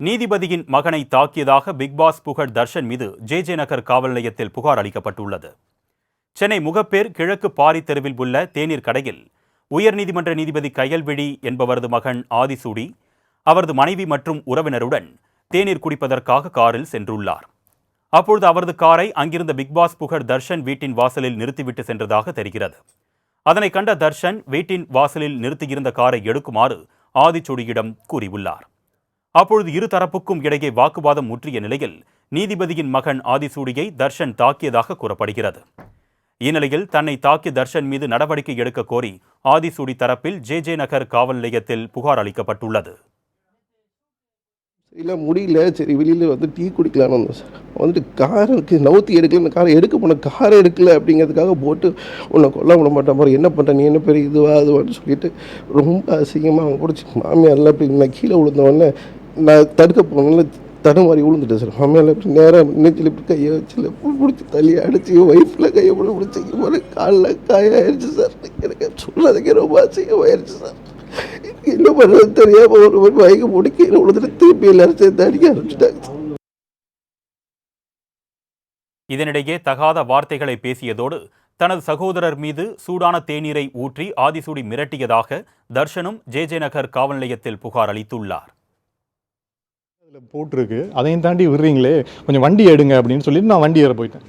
நீதிபதியின் மகனை தாக்கியதாக பிக்பாஸ் புகழ் தர்ஷன் மீது ஜே ஜே நகர் காவல் நிலையத்தில் புகார் அளிக்கப்பட்டுள்ளது. சென்னை முகப்பேர் கிழக்கு பாரி தெருவில் உள்ள தேநீர் கடையில் உயர்நீதிமன்ற நீதிபதி கையல்விழி என்பவரது மகன் ஆதிசூடி அவரது மனைவி மற்றும் உறவினருடன் தேநீர் குடிப்பதற்காக காரில் சென்றுள்ளார். அப்பொழுது அவரது காரை அங்கிருந்த பிக்பாஸ் புகழ் தர்ஷன் வீட்டின் வாசலில் நிறுத்திவிட்டு சென்றதாக தெரிகிறது. அதனை கண்ட தர்ஷன் வீட்டின் வாசலில் நிறுத்தியிருந்த காரை எடுக்குமாறு ஆதிச்சூடியிடம் கூறியுள்ளார். அப்பொழுது இரு தரப்புக்கும் இடையே வாக்குவாதம் முற்றிய நிலையில் நீதிபதியின் மகன் ஆதிசூடியை தர்ஷன் தாக்கியதாக கூறப்படுகிறது. இந்நிலையில் தன்னை தாக்கிய தர்ஷன் மீது நடவடிக்கை எடுக்க கோரி ஆதிசூடி தரப்பில் ஜே ஜே நகர் காவல் நிலையத்தில் புகார் அளிக்கப்பட்டுள்ளது. இல்லை முடியல. சரி வெளியில் வந்து டீ குடிக்கலான்னு வந்தோம் சார். வந்துட்டு காருக்கு நவுத்தி எடுக்கல. இந்த காரை எடுக்க போன கார் எடுக்கல அப்படிங்கிறதுக்காக போட்டு உன்னை கொல்ல விட மாட்டேன். பாரு என்ன பண்ணுற நீ என்ன பெரிய இதுவா அதுவான்னு சொல்லிட்டு ரொம்ப அசிங்கமாக அவங்க பிடிச்சி மாமியாரில் அப்படி நான் கீழே விழுந்தவொடனே நான் தடுக்க போனால தடுமாறி விழுந்துட்டேன் சார். மாமியாரில் எப்படி நேராக நெஞ்சில் இப்படி கையை வச்சு பிடிச்சி தலையை அடிச்சு ஒய்ஃபில் கையை போட பிடிச்சி ஒரு காலில் காயாயிருச்சு சார். எனக்கு சொல்கிறதுக்கே ரொம்ப அசிங்கமாயிருச்சு சார். என்ன பண்ணுறது தெரியாமல் ஒரு ஒரு வயக்கு போட்டு கீழே விழுந்துட்டு திருப்பி எல்லாரும் சேர்ந்து அடிக்க ஆரம்பிச்சிட்டாங்க இதனிடையே தகாத வார்த்தைகளை பேசியதோடு தனது சகோதரர் மீது சூடான தேநீரை ஊற்றி ஆதிசூடி மிரட்டியதாக தர்ஷனும் ஜே ஜே நகர் காவல் நிலையத்தில் புகார் அளித்துள்ளார். இதில் போட்டிருக்கு. அதையும் தாண்டி விடுறீங்களே கொஞ்சம் வண்டி எடுங்க அப்படின்னு சொல்லிட்டு நான் வண்டி ஏற போயிட்டேன்.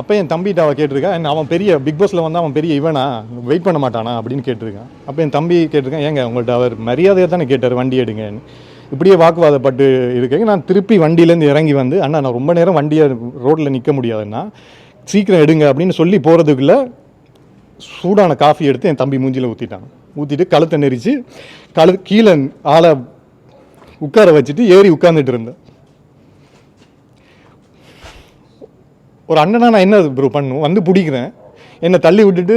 அப்போ என் தம்பிகிட்ட அவள் கேட்டிருக்கா என்ன அவன் பெரிய பிக் பாஸில் வந்து அவன் பெரிய இவனா? வெயிட் பண்ண மாட்டானா? அப்படின்னு கேட்டிருக்கான் அப்போ என் தம்பி கேட்டிருக்கேன் ஏங்க உங்கள்கிட்ட அவர் மரியாதையாக தானே கேட்டார் வண்டி எடுங்கன்னு. இப்படியே வாக்குவாதப்பட்டு இருக்கேங்க. நான் திருப்பி வண்டியிலேருந்து இறங்கி வந்து அண்ணா நான் ரொம்ப நேரம் வண்டியை ரோட்டில் நிற்க முடியாதுன்னா சீக்கிரம் எடுங்க அப்படின்னு சொல்லி போகிறதுக்குள்ளே சூடான காஃபி எடுத்து என் தம்பி மூஞ்சியில் ஊற்றிட்டான் ஊற்றிட்டு கழுத்தை நெரிச்சு கழு கீழே ஆளை உட்கார வச்சுட்டு ஏறி உட்காந்துட்டு இருந்தேன். ஒரு அண்ணனா நான் என்ன ப்ரோ பண்ணும் வந்து பிடிக்கிறேன். என்னை தள்ளி விட்டுட்டு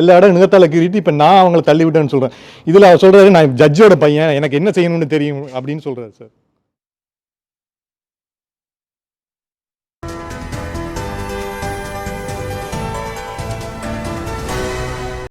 எல்லா இடம் நிகத்தால் கீறிட்டு இப்போ நான் அவங்கள தள்ளி விட்டேன்னு சொல்கிறேன் இதில் அவர் சொல்கிறாரு நான் ஜட்ஜோட பையன் எனக்கு என்ன செய்யணும்னு தெரியும் அப்படின்னு சொல்கிறாரு சார்